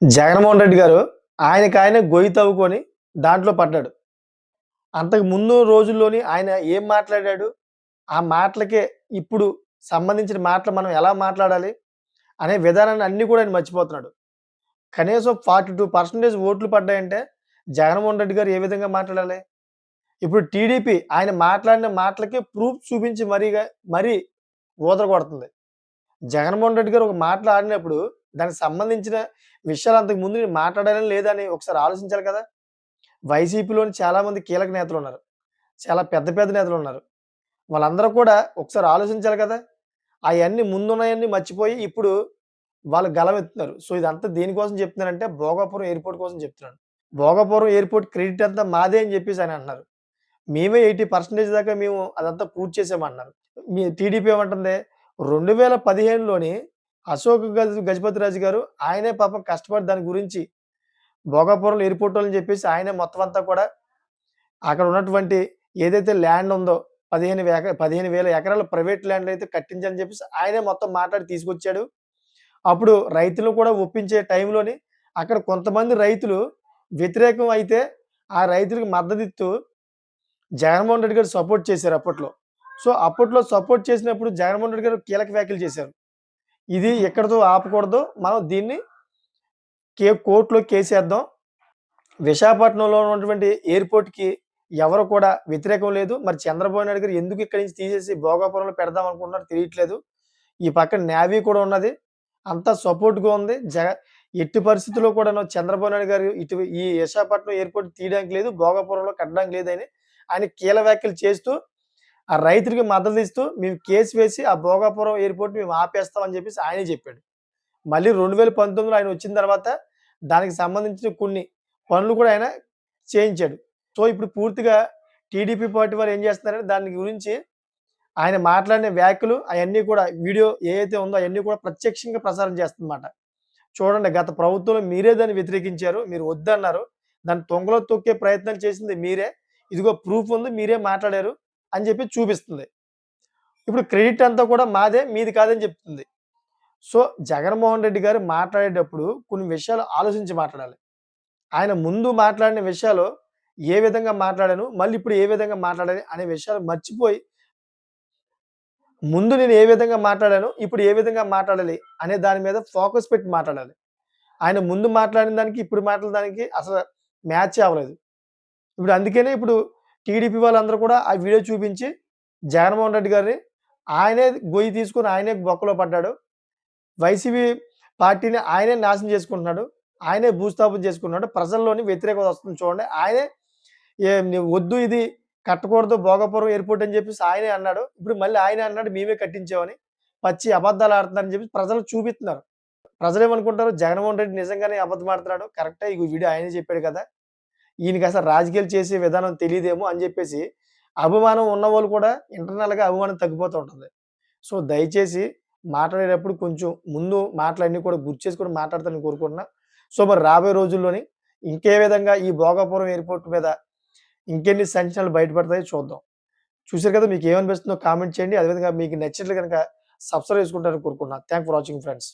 జగన్మోహన్ రెడ్డి గారు ఆయనకి ఆయన గొయ్యి తవ్వుకొని దాంట్లో పడ్డాడు. అంతకు ముందు రోజుల్లోని ఆయన ఏం మాట్లాడాడు? ఆ మాటలకే ఇప్పుడు సంబంధించిన మాటలు మనం ఎలా మాట్లాడాలి? అనే విధానాన్ని అన్ని కూడా ఆయన మర్చిపోతున్నాడు. కనీసం ఫార్టీ టూ పర్సెంటేజ్ ఓట్లు పడ్డాయంటే జగన్మోహన్ రెడ్డి గారు ఏ విధంగా మాట్లాడాలి? ఇప్పుడు టీడీపీ ఆయన మాట్లాడిన మాటలకే ప్రూఫ్ చూపించి మరీగా మరీ ఊదర కొడుతుంది జగన్మోహన్ రెడ్డి గారు ఒక మాటలు ఆడినప్పుడు దానికి సంబంధించిన విషయాలు అంతకు ముందు నేను మాట్లాడాలని లేదని ఒకసారి ఆలోచించాలి కదా. వైసీపీలోని చాలా మంది కీలక నేతలు ఉన్నారు. చాలా పెద్ద పెద్ద నేతలు ఉన్నారు. వాళ్ళందరూ కూడా ఒకసారి ఆలోచించాలి కదా. అవన్నీ ముందున్నాయన్నీ మర్చిపోయి ఇప్పుడు వాళ్ళు గలమెత్తున్నారు సో ఇదంతా దేనికోసం చెప్తున్నారంటే భోగాపురం ఎయిర్పోర్ట్ కోసం చెప్తున్నాను. భోగాపురం ఎయిర్పోర్ట్ క్రెడిట్ అంతా మాదే అని చెప్పేసి ఆయన అన్నారు మేమే ఎయిటీ పర్సెంటేజ్ దాకా మేము అదంతా పూర్తి చేసామన్నారు మీ టీడీపీ ఏమంటుంది? రెండు వేల పదిహేనులోని అశోక్ గజ గజపతి రాజు గారు ఆయనే పాపం కష్టపడి దాని గురించి భోగాపురంలో ఎయిర్పోర్ట్ అని చెప్పేసి ఆయనే మొత్తం అంతా కూడా అక్కడ ఉన్నటువంటి ఏదైతే ల్యాండ్ ఉందో పదిహేను వేల పదిహేను వేల ఎకరాల ప్రైవేట్ ల్యాండ్ అయితే కట్టించని చెప్పేసి ఆయనే మొత్తం మాట్లాడి తీసుకొచ్చాడు. అప్పుడు రైతులు కూడా ఒప్పించే టైంలోని అక్కడ కొంతమంది రైతులు వ్యతిరేకం అయితే ఆ రైతులకు మద్దతు జగన్మోహన్ రెడ్డి గారు సపోర్ట్ చేశారు అప్పట్లో. సో అప్పట్లో సపోర్ట్ చేసినప్పుడు జగన్మోహన్ రెడ్డి గారు కీలక వ్యాఖ్యలు చేశారు. ఇది ఎక్కడితో ఆపకూడదు. మనం దీన్ని కే కోర్టులో కేసేద్దాం. విశాఖపట్నంలో ఉన్నటువంటి ఎయిర్పోర్ట్కి ఎవరు కూడా వ్యతిరేకం లేదు. మరి చంద్రబాబు నాయుడు గారు ఎందుకు ఇక్కడి నుంచి తీసేసి భోగాపురంలో పెడదాం అనుకుంటున్నారు తెలియట్లేదు. ఈ పక్కన నేవీ కూడా ఉన్నది. అంతా సపోర్ట్గా ఉంది. జగ ఎట్టి పరిస్థితుల్లో కూడా చంద్రబాబు నాయుడు గారు ఇటు ఈ విశాఖపట్నం ఎయిర్పోర్ట్ తీయడానికి లేదు భోగాపురంలో కట్టడానికి లేదని ఆయన కీల వ్యాఖ్యలు చేస్తూ ఆ రైతులకి మద్దతు ఇస్తూ మేము కేసు వేసి ఆ భోగాపురం ఎయిర్పోర్ట్ మేము ఆపేస్తామని చెప్పేసి ఆయనే చెప్పాడు. మళ్ళీ రెండు వేల పంతొమ్మిదిలో ఆయన వచ్చిన తర్వాత దానికి సంబంధించిన కొన్ని పనులు కూడా ఆయన చేయించాడు. సో ఇప్పుడు పూర్తిగా టీడీపీ పార్టీ వారు ఏం చేస్తున్నారంటే దాని గురించి ఆయన మాట్లాడిన వ్యాఖ్యలు అవన్నీ కూడా వీడియో ఏదైతే ఉందో అవన్నీ కూడా ప్రత్యక్షంగా ప్రసారం చేస్తుందన్నమాట. చూడండి గత ప్రభుత్వంలో మీరే దాన్ని వ్యతిరేకించారు మీరు వద్దన్నారు. దాన్ని తొంగలో తొక్కే ప్రయత్నాలు చేసింది మీరే. ఇదిగో ప్రూఫ్ ఉంది మీరే మాట్లాడారు. అని చెప్పి చూపిస్తుంది. ఇప్పుడు క్రెడిట్ అంతా కూడా మాదే మీది కాదని చెప్తుంది. సో జగన్మోహన్ రెడ్డి గారు మాట్లాడేటప్పుడు కొన్ని విషయాలు ఆలోచించి మాట్లాడాలి. ఆయన ముందు మాట్లాడిన విషయాలు ఏ విధంగా మాట్లాడాను మళ్ళీ ఇప్పుడు ఏ విధంగా మాట్లాడాలి అనే విషయాలు మర్చిపోయి ముందు నేను ఏ విధంగా మాట్లాడాను ఇప్పుడు ఏ విధంగా మాట్లాడాలి అనే దాని మీద ఫోకస్ పెట్టి మాట్లాడాలి. ఆయన ముందు మాట్లాడిన దానికి ఇప్పుడు మాట్లాడడానికి అసలు మ్యాచ్ అవ్వలేదు. ఇప్పుడు అందుకనే ఇప్పుడు టీడీపీ వాళ్ళందరూ కూడా ఆ వీడియో చూపించి జగన్మోహన్ రెడ్డి గారిని ఆయనే గొయ్యి తీసుకుని ఆయనే బొక్కలో పడ్డాడు. వైసీపీ పార్టీని ఆయనే నాశనం చేసుకుంటున్నాడు. ఆయనే భూస్థాపన చేసుకున్నాడు ప్రజల్లోని వ్యతిరేకత వస్తుంది చూడండి. ఆయనే వద్దు ఇది కట్టకూడదు భోగపురం ఎయిర్పోర్ట్ అని చెప్పేసి ఆయనే అన్నాడు. ఇప్పుడు మళ్ళీ ఆయనే అన్నాడు మేమే కట్టించామని పచ్చి అబద్ధాలు ఆడుతున్నారని చెప్పి ప్రజలు చూపిస్తున్నారు. ప్రజలు ఏమనుకుంటారు జగన్మోహన్ రెడ్డి నిజంగానే అబద్ధం ఆడుతున్నాడు? కరెక్టే ఈ వీడియో ఆయనే చెప్పాడు కదా. ఈయనకి అసలు రాజకీయాలు చేసే విధానం తెలియదేమో అని చెప్పేసి అభిమానం ఉన్న వాళ్ళు కూడా ఇంటర్నల్గా అభిమానం తగ్గిపోతూ ఉంటుంది. సో దయచేసి మాట్లాడేటప్పుడు కొంచెం ముందు మాటలన్నీ కూడా గుర్తు చేసుకొని మాట్లాడతానని కోరుకుంటున్నా. సో మరి రాబోయే రోజుల్లోని ఇంకే విధంగా ఈ భోగాపురం ఎయిర్పోర్ట్ మీద ఇంకెన్ని సంచలనాలు బయటపడతాయో చూద్దాం. చూసారు కదా మీకు ఏమనిపిస్తుందో కామెంట్ చేయండి. అదేవిధంగా మీకు నచ్చినట్లు కనుక సబ్స్క్రైబ్ చేసుకుంటారని కోరుకుంటున్నాను థ్యాంక్ ఫర్ వాచింగ్ ఫ్రెండ్స్